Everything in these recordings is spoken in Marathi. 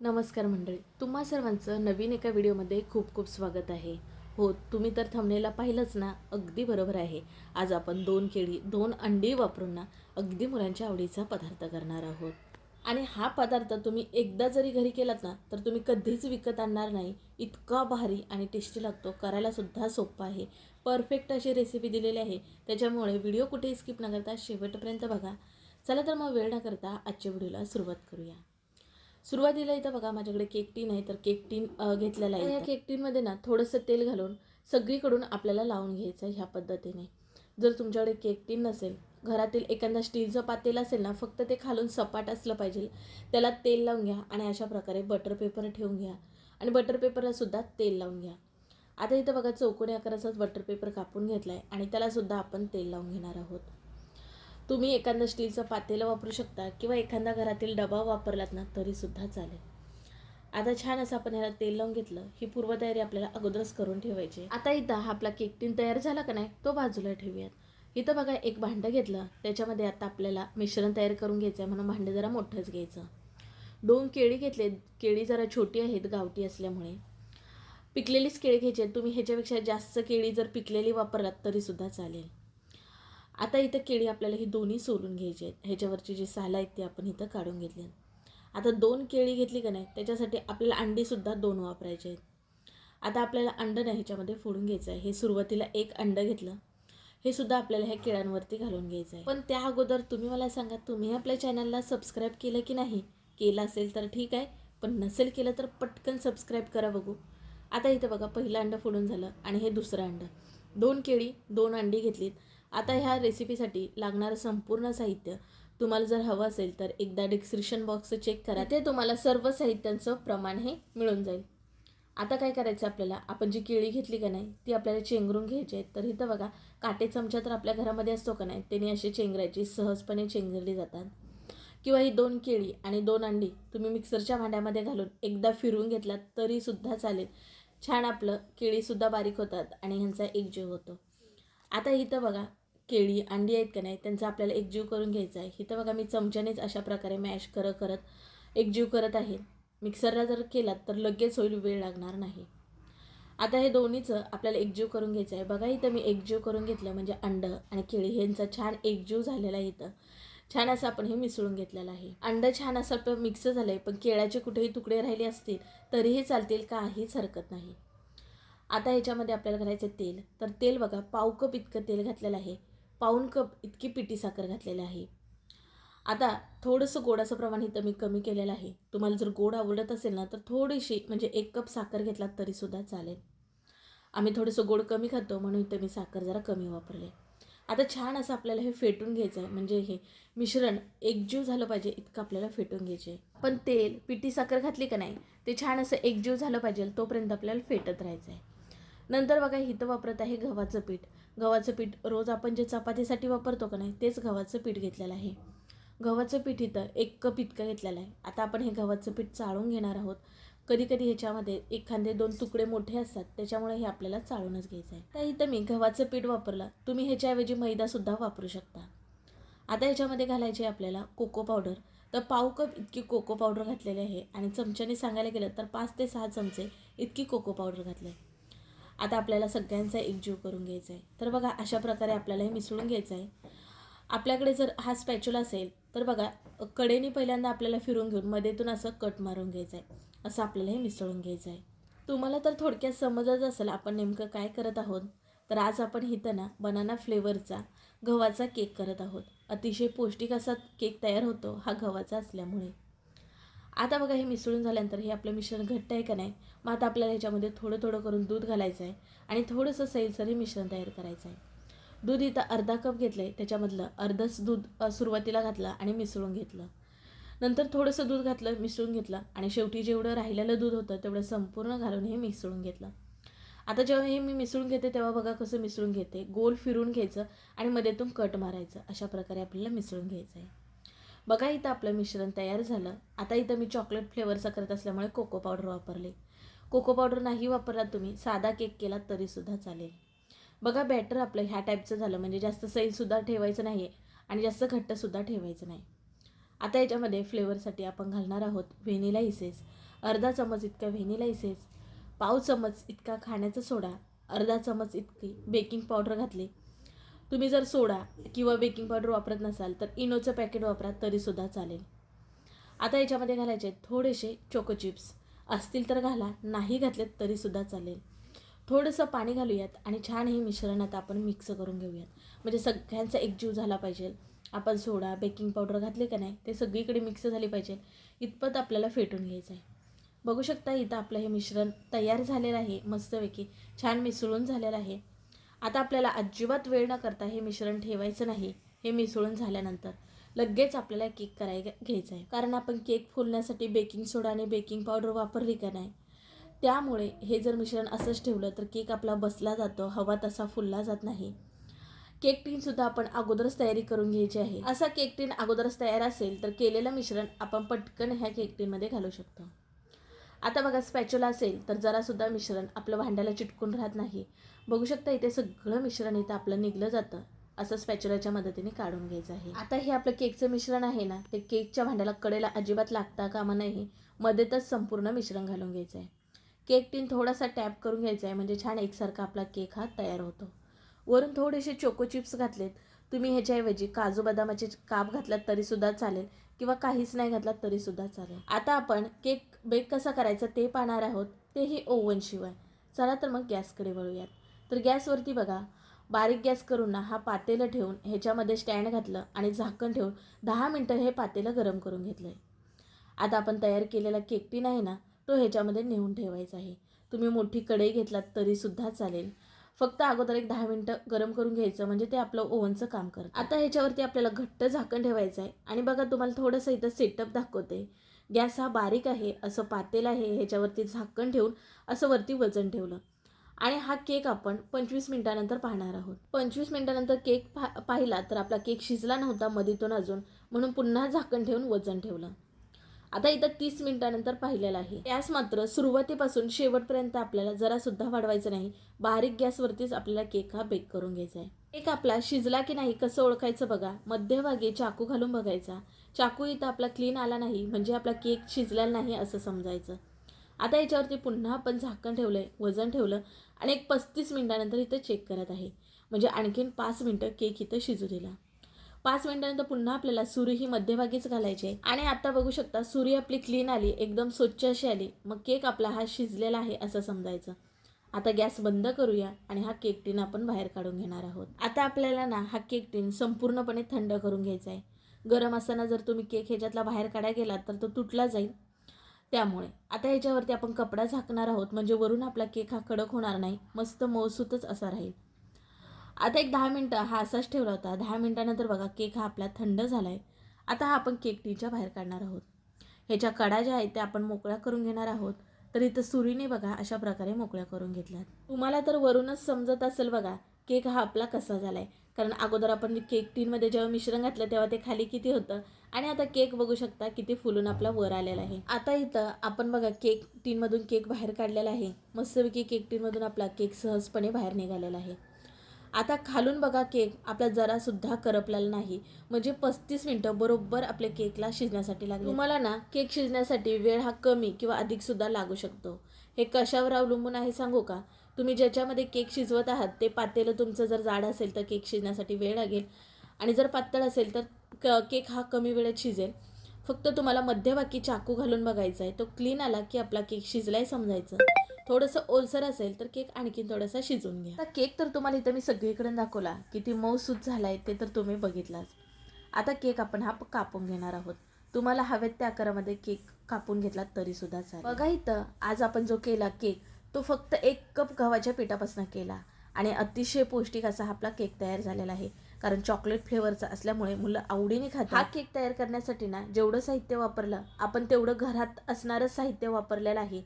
नमस्कार मंडळी तुम्हा सर्वांचं नवीन एका व्हिडिओमध्ये खूप खूप स्वागत आहे. हो तुम्ही तर थंबनेला पाहिलंच ना अगदी बरोबर आहे. आज आपण दोन केळी दोन अंडी वापरून ना अगदी मुलांच्या आवडीचा पदार्थ करणार आहोत. आणि हा पदार्थ तुम्ही एकदा जरी घरी केलात ना तर तुम्ही कधीच विकत आणणार नाही. इतका भारी आणि टेस्टी लागतो करायलासुद्धा सोपा आहे. परफेक्ट अशी रेसिपी दिलेली आहे. त्याच्यामुळे व्हिडिओ कुठेही स्किप न करता शेवटपर्यंत बघा. चला तर मग वेळ न करता आजच्या व्हिडिओला सुरुवात करूया. सुरुवातीला इथं बघा माझ्याकडे केक टीन आहे तर केक टीन घेतलेला आहे या केक टीनमध्ये ना थोडंसं तेल घालून सगळीकडून आपल्याला लावून घ्यायचं आहे ह्या पद्धतीने. जर तुमच्याकडे केक टीन नसेल घरातील एखादा स्टीलचं पातेल असेल ना फक्त ते खालून सपाट असलं पाहिजे. त्याला तेल लावून घ्या आणि अशा प्रकारे बटर पेपर ठेवून घ्या. आणि बटर पेपरला सुद्धा तेल लावून घ्या. आता इथं बघा चौकोनी आकाराचाच बटर पेपर कापून घेतला आहे आणि त्याला सुद्धा आपण तेल लावून घेणार आहोत. तुम्ही एखादं स्टीलचं पातेलं वापरू शकता किंवा एखादा घरातील डबा वापरलात ना तरीसुद्धा चालेल. आता छान असं आपण ह्याला तेल लावून घेतलं. ही पूर्वतयारी आपल्याला अगोदरच करून ठेवायची आता इथं हा आपला केक टीन तयार झाला का नाही तो बाजूला ठेवूयात. इथं बघा एक भांडं घेतलं. त्याच्यामध्ये आता आपल्याला मिश्रण तयार करून घ्यायचं आहे. म्हणून भांडं जरा मोठंच घ्यायचं. दोन केळी घेतले केळी जरा छोटी आहेत गावठी असल्यामुळे. पिकलेलीच केळी घ्यायची आहेत. तुम्ही ह्याच्यापेक्षा जास्त केळी जर पिकलेली वापरलात तरीसुद्धा चालेल. आता इथं केळी आपल्याला ही दोन्ही सोलून घ्यायची आहेत. ह्याच्यावरची जी साला आहेत ती आपण इथं काढून घेतली आता दोन केळी घेतली का नाही त्याच्यासाठी आपल्याला अंडीसुद्धा दोन वापरायचे आहेत. आता आपल्याला अंड नाही ह्याच्यामध्ये फोडून घ्यायचं आहे. हे सुरुवातीला एक अंड घेतलं हे सुद्धा आपल्याला ह्या केळ्यांवरती घालून घ्यायचं आहे. पण त्या अगोदर तुम्ही मला सांगा तुम्ही आपल्या चॅनलला सबस्क्राईब केलं की नाही? केलं असेल तर ठीक आहे पण नसेल केलं तर पटकन सबस्क्राईब करा बघू. आता इथं बघा पहिलं अंडं फोडून झालं आणि हे दुसरं अंडं. दोन केळी दोन अंडी घेतलीत. आता ह्या रेसिपीसाठी लागणारं संपूर्ण साहित्य तुम्हाला जर हवं असेल तर एकदा डिस्क्रिप्शन बॉक्स चेक करा. ते तुम्हाला सर्व साहित्यांचं प्रमाण हे मिळून जाईल. आता काय करायचं आपल्याला? आपण जी केळी घेतली का नाही ती आपल्याला चेंगरून घ्यायची आहेत. तर इथं बघा काटे चमचा तर आपल्या घरामध्ये असतो का नाही त्याने अशी चेंगरायची सहजपणे चेंगरली जातात. किंवा ही दोन केळी आणि दोन अंडी तुम्ही मिक्सरच्या भांड्यामध्ये घालून एकदा फिरवून घेतलात तरीसुद्धा चालेल. छान आपलं केळीसुद्धा बारीक होतात आणि ह्यांचा एकजीव होतो. आता इथं बघा केळी अंडी आहेत का नाही त्यांचा आपल्याला एकजीव करून घ्यायचा आहे. इथं बघा मी चमच्यानेच अशा प्रकारे मॅश करत करत एकजीव करत आहे. मिक्सरला जर केलात तर लगेच होईल वेळ लागणार नाही. आता हे दोन्हीचं आपल्याला एकजीव करून घ्यायचं आहे. बघा इथं मी एकजीव करून घेतलं म्हणजे अंड आणि केळी ह्यांचा छान एकजीव झालेला आहे इथं. छान असं आपण हे मिसळून घेतलेलं आहे. अंड छान असं मिक्स झालं आहे पण केळ्याचे कुठेही तुकडे राहिले असतील तरीही चालतील काहीच हरकत नाही. आता ह्याच्यामध्ये आपल्याला घालायचं तेल. तर तेल बघा पाव कप इतकं तेल घातलेलं आहे. पाऊण कप इतकी पिटी साखर घातलेलं आहे. आता थोडंसं गोडाचं प्रमाण इथं मी कमी केलेलं आहे. तुम्हाला जर गोड आवडत असेल ना तर थोडीशी म्हणजे एक कप साखर घेतलात तरीसुद्धा चालेल. आम्ही थोडंसं गोड कमी खातो म्हणून इथं मी साखर जरा कमी वापरले. आता छान असं आपल्याला हे फेटून घ्यायचं आहे. म्हणजे हे मिश्रण एकजीव झालं पाहिजे इतकं आपल्याला फेटून घ्यायचे आहे. पण तेल पिठी साखर घातली का नाही ते छान असं एकजीव झालं पाहिजे तोपर्यंत आपल्याला फेटत राहायचं आहे. नंतर बघा इथं वापरत आहे गव्हाचं पीठ. गव्हाचं पीठ रोज आपण जे चपातीसाठी वापरतो का नाही तेच गव्हाचं पीठ घेतलेलं आहे. गव्हाचं पीठ इथं एक कप इतकं घेतलेलं आहे. आता आपण हे गव्हाचं पीठ चाळून घेणार आहोत. कधी कधी ह्याच्यामध्ये एखादे दोन तुकडे मोठे असतात त्याच्यामुळे हे आपल्याला चाळूनच घ्यायचं आहे. तर इथं मी गव्हाचं पीठ वापरलं. तुम्ही ह्याच्याऐवजी मैदासुद्धा वापरू शकता. आता ह्याच्यामध्ये घालायचे आपल्याला कोको पावडर. तर पाव कप इतकी कोको पावडर घातलेली आहे आणि चमच्याने सांगायला गेलं तर पाच ते सहा चमचे इतकी कोको पावडर घातली आहे आता आपल्याला सगळ्यांचा एकजीव करून घ्यायचा आहे. तर बघा अशा प्रकारे आपल्याला हे मिसळून घ्यायचं आहे. आपल्याकडे जर हा स्पॅच्युला असेल तर बघा कडेने पहिल्यांदा आपल्याला फिरून घेऊन मध्येतून असं कट मारून घ्यायचं आहे. असं आपल्याला हे मिसळून घ्यायचं आहे. तुम्हाला तर थोडक्यात समजत असेल आपण नेमकं काय करत आहोत. तर आज आपण इथं ना बनाना फ्लेवरचा गव्हाचा केक करत आहोत. अतिशय पौष्टिक असा केक तयार होतो हा गव्हाचा असल्यामुळे. आता बघा हे मिसळून झाल्यानंतर हे आपलं मिश्रण घट्ट आहे का नाही मग आता आपल्याला ह्याच्यामध्ये थोडं थोडं करून दूध घालायचं आहे आणि थोडंसं सैलसर हे मिश्रण तयार करायचं आहे. दूध इथं अर्धा कप घेतलं आहे त्याच्यामधलं अर्धच दूध सुरुवातीला घातलं आणि मिसळून घेतलं. नंतर थोडंसं दूध घातलं मिसळून घेतलं आणि शेवटी जेवढं राहिलेलं दूध होतं तेवढं संपूर्ण घालून हे मिसळून घेतलं. आता जेव्हा हे मी मिसळून घेते तेव्हा बघा कसं मिसळून घेते. गोल फिरून घ्यायचं आणि मध्येतून कट मारायचं अशा प्रकारे आपल्याला मिसळून घ्यायचं आहे. बघा इथं आपलं मिश्रण तयार झालं. आता इथं मी चॉकलेट फ्लेवरचा करत असल्यामुळे कोको पावडर वापरले. कोको पावडर नाही वापरला तुम्ही साधा केक केला तरीसुद्धा चालेल. बघा बॅटर आपलं ह्या टाईपचं झालं म्हणजे जास्त सैलसुद्धा ठेवायचं नाही आहे आणि जास्त घट्टसुद्धा ठेवायचं नाही. आता याच्यामध्ये फ्लेवरसाठी आपण घालणार आहोत व्हेनिला इसेस अर्धा चमच इतका व्हेनिला इसेस पाव चमच इतका खाण्याचा सोडा. अर्धा चमच इतकी बेकिंग पावडर घातली. तुम्ही जर सोडा किंवा बेकिंग पावडर वापरत नसाल तर इनोचं पॅकेट वापरा तरीसुद्धा चालेल. आता याच्यामध्ये घालायचे थोडेसे चोको चिप्स असतील तर घाला नाही घातलेत तरीसुद्धा चालेल. थोडंसं पाणी घालूयात आणि छान हे मिश्रण आता आपण मिक्स करून घेऊयात. म्हणजे सगळ्यांचा एकजीव झाला पाहिजे. आपण सोडा बेकिंग पावडर घातले का नाही ते सगळीकडे मिक्स झाले पाहिजे. इतपत आपल्याला फेटून घ्यायचं आहे. बघू शकता इथं आपलं हे मिश्रण तयार झालेलं आहे मस्तपैकी छान मिसळून झालेलं आहे. आता आपल्याला अजिबात वेळ न करता हे मिश्रण ठेवायचं नाही हे मिसळून झाल्यानंतर लगेच आपल्याला केक कराय घ्यायचा आहे. कारण आपण केक फुलण्यासाठी बेकिंग सोडा आणि बेकिंग पावडर वापरली का नाही? त्यामुळे हे जर मिश्रण असंच ठेवलं तर केक आपला बसला जातो हवा तसा फुलला जात नाही. केक टीनसुद्धा आपण अगोदरच तयारी करून घ्यायची आहे. असा केक टीन अगोदरच तयार असेल तर केलेलं मिश्रण आपण पटकन ह्या केक टीनमध्ये घालू शकतो. आता बघा स्पॅच्युला असेल तर जरासुद्धा मिश्रण आपलं भांड्याला चिटकून राहत नाही. बघू शकता इथे सगळं मिश्रण इथं आपलं निघलं जातं असं स्पॅच्युलाच्या मदतीने काढून घ्यायचं आहे. आता हे आपलं केकचं मिश्रण आहे ना ते केकच्या भांड्याला कडेला अजिबात लागता कामा नाही मध्येतच संपूर्ण मिश्रण घालून घ्यायचं आहे. केक टीन थोडासा टॅप करून घ्यायचा आहे म्हणजे छान एकसारखा आपला केक हा तयार होतो. वरून थोडेसे चोको चिप्स घातलेत. तुम्ही ह्याच्याऐवजी काजू बदामाचे काप घातलात तरीसुद्धा चालेल किंवा काहीच नाही घातलात तरीसुद्धा चालेल. आता आपण केक बेक कसा करायचा ते पाहणार आहोत तेही ओव्हनशिवाय. चला तर मग गॅसकडे वळूयात. तर गॅसवरती बघा. बारीक गॅस करून ना हा पातेलं ठेवून ह्याच्यामध्ये स्टँड घातलं आणि झाकण ठेवून दहा मिनटं हे पातेलं गरम करून घेतलं आहे आता आपण तयार केलेला केक टीन आहे ना तो ह्याच्यामध्ये नेऊन ठेवायचा आहे. तुम्ही मोठी कढई घेतलात तरीसुद्धा चालेल. फक्त अगोदर एक दहा मिनटं गरम करून घ्यायचं म्हणजे ते आपलं ओव्हनचं काम करतं. आता ह्याच्यावरती आपल्याला घट्ट झाकण ठेवायचं आहे. आणि बघा तुम्हाला थोडंसं इथं सेटअप दाखवते. गॅस हा बारीक आहे असं पातेल आहे ह्याच्यावरती झाकण ठेवून असं वरती वजन ठेवलं. आणि हा केक आपण पंचवीस मिनिटानंतर पाहणार आहोत. पंचवीस मिनिटानंतर केक पा पाहिला तर आपला केक शिजला नव्हता मधीतून अजून म्हणून पुन्हा झाकण ठेवून वजन ठेवलं. आता इथं तीस मिनिटानंतर पाहिलेलं आहे. गॅस मात्र सुरुवातीपासून शेवटपर्यंत आपल्याला जरासुद्धा वाढवायचं नाही. बारीक गॅसवरतीच आपल्याला केक हा बेक करून घ्यायचा आहे. केक आपला शिजला की नाही कसं ओळखायचं बघा. मध्यभागी चाकू घालून बघायचा. चाकू इथं आपला क्लीन आला नाही म्हणजे आपला केक शिजलेला नाही असं समजायचं. आता याच्यावरती पुन्हा आपण झाकण ठेवलं आहे वजन ठेवलं आणि एक पस्तीस मिनटानंतर इथं चेक करत आहे. म्हणजे आणखीन पाच मिनटं केक इथं शिजू दिला. पाच मिनटानंतर पुन्हा आपल्याला सुरी ही मध्यभागीच घालायची आहे. आणि आता बघू शकता सुरी आपली क्लीन आली एकदम स्वच्छ अशी आली. मग केक आपला हा शिजलेला आहे असं समजायचं. आता गॅस बंद करूया आणि हा केक टीन आपण बाहेर काढून घेणार आहोत. आता आपल्याला ना हा केक टीन संपूर्णपणे थंड करून घ्यायचा आहे. गरम असताना जर तुम्ही केक ह्याच्यातला बाहेर काढायला गेलात तर तो तुटला जाईल. त्यामुळे. आता ह्याच्यावरती आपण कपडा झाकणार आहोत म्हणजे वरून आपला केक हा कडक होणार नाही मस्त मौसूतच असा राहील. आता एक दहा मिनटं हा असाच ठेवला होता. दहा मिनटानंतर बघा केक हा आपला थंड झाला आहे आता हा आपण केक टीच्या बाहेर काढणार आहोत. ह्याच्या कडा ज्या आहेत त्या आपण मोकळ्या करून घेणार आहोत. तर इथं सुरीने बघा अशा प्रकारे मोकळ्या करून घेतल्यात. तुम्हाला तर वरूनच समजत असेल बघा केक हा आपला कसा झाला आहे कारण अगोदर आपण केक टीनमध्ये जेव्हा मिश्रण घातलं तेव्हा ते खाली किती होतं? आणि आता केक बघू शकता किती फुलून आपला वर आलेला आहे. आता इथं आपण बघा केक टीनमधून केक बाहेर काढलेला आहे. मस्तपैकी केक टीनमधून आपला केक सहजपणे बाहेर निघालेला आहे. आता खालून बघा केक आपला जरासुद्धा करपलेला नाही. म्हणजे पस्तीस मिनटं बरोबर आपल्या केकला शिजण्यासाठी लागले. तुम्हाला ना केक शिजण्यासाठी वेळ हा कमी किंवा अधिकसुद्धा लागू शकतो. हे कशावर अवलंबून आहे सांगू का? तुम्ही ज्याच्यामध्ये केक शिजवत आहात ते पातेलं तुमचं जर जाड असेल तर केक शिजण्यासाठी वेळ लागेल. आणि जर पातळ असेल तर क केक हा कमी वेळेत शिजेल. फक्त तुम्हाला मध्यभागी चाकू घालून बघायचा आहे. तो क्लीन आला की आपला केक शिजलाय समजायचं. थोडंसं ओलसर असेल तर केक आणखीन थोडासा शिजून घ्या. आता केक तर तुम्हाला इथं मी सगळीकडे दाखवला. किती मऊसूत झाला आहे ते तर तुम्ही बघितलाच. आता केक आपण हा कापून घेणार आहोत. तुम्हाला हवेत त्या आकारामध्ये केक कापून घेतला तरीसुद्धा चालेल. बघा इथं आज आपण जो केला केक तो फक्त एक कप गव्हाच्या पिठापासून केला. आणि अतिशय पौष्टिक असा आपला केक तयार झालेला आहे. कारण चॉकलेट फ्लेवरचा असल्यामुळे मुलं आवडीने खातात. हा केक तयार करण्यासाठी ना जेवढं साहित्य वापरलं आपण तेवढं घरात असणारं साहित्य वापरलेलं आहे.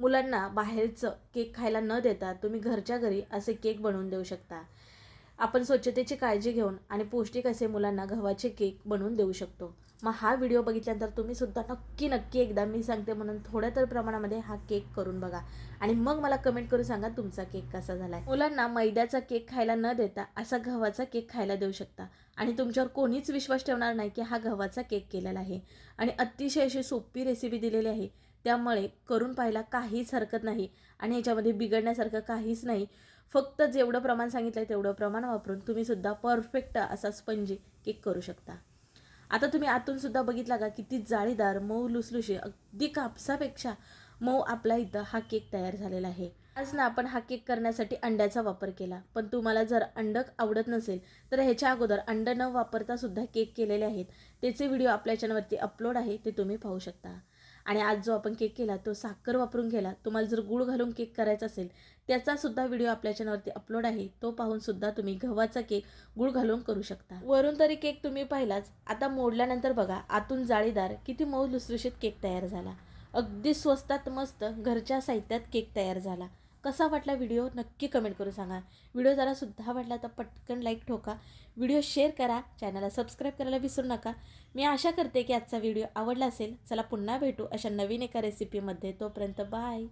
मुलांना बाहेरचं केक खायला न देता तुम्ही घरच्या घरी असे केक बनवून देऊ शकता. आपण स्वच्छतेची काळजी घेऊन आणि पौष्टिक असे मुलांना गव्हाचे केक बनवून देऊ शकतो. मग हा व्हिडिओ बघितल्यानंतर तुम्ही सुद्धा नक्की नक्की एकदा मी सांगते म्हणून थोड्या तर प्रमाणामध्ये हा केक करून बघा. आणि मग मला कमेंट करून सांगा तुमचा केक कसा झाला आहे मुलांना मैद्याचा केक खायला न देता असा गव्हाचा केक खायला देऊ शकता. आणि तुमच्यावर कोणीच विश्वास ठेवणार नाही की हा गव्हाचा केक केलेला आहे. आणि अतिशय अशी सोपी रेसिपी दिलेली आहे. त्यामुळे करून पाहायला काहीच हरकत नाही. आणि याच्यामध्ये बिघडण्यासारखं काहीच नाही. फक्त जेवढं प्रमाण सांगितलं आहे तेवढं प्रमाण वापरून तुम्हीसुद्धा परफेक्ट असा स्पंजी केक करू शकता. आता तुम्ही आतून सुद्धा बघितला का किती जाळीदार मऊ लुसलुशी अगदी कापसापेक्षा मऊ आपला इथं हा केक तयार झालेला आहे. आज ना आपण हा केक करण्यासाठी अंड्याचा वापर केला. पण तुम्हाला जर अंड आवडत नसेल तर ह्याच्या अगोदर अंड न वापरता सुद्धा केक केलेले आहेत. त्याचे व्हिडिओ आपल्या चॅनलवरती अपलोड आहे ते तुम्ही पाहू शकता. आणि आज जो आपण केक केला तो साखर वापरून केला. तुम्हाला जर गुळ घालून केक करायचा असेल त्याचासुद्धा व्हिडिओ आपल्या चॅनलवरती अपलोड आहे. तो पाहूनसुद्धा तुम्ही गव्हाचा केक गुळ घालून करू शकता. वरून तरी केक तुम्ही पाहिलाच. आता मोडल्यानंतर बघा आतून जाळीदार किती मऊ लुसलुशीत केक तयार झाला. अगदी स्वस्तात मस्त घरच्या साहित्यात केक तयार झाला. कसा वाटला व्हिडिओ? नक्की कमेंट करून सांगा. व्हिडिओ जरा सुद्धा वाटला तर पटकन लाईक ठोका. व्हिडिओ शेअर करा. चॅनलला सबस्क्राईब करायला विसरू नका. मी आशा करते की आजचा व्हिडिओ आवडला असेल. चला पुन्हा भेटू अशा नवीन एका रेसिपीमध्ये तोपर्यंत बाय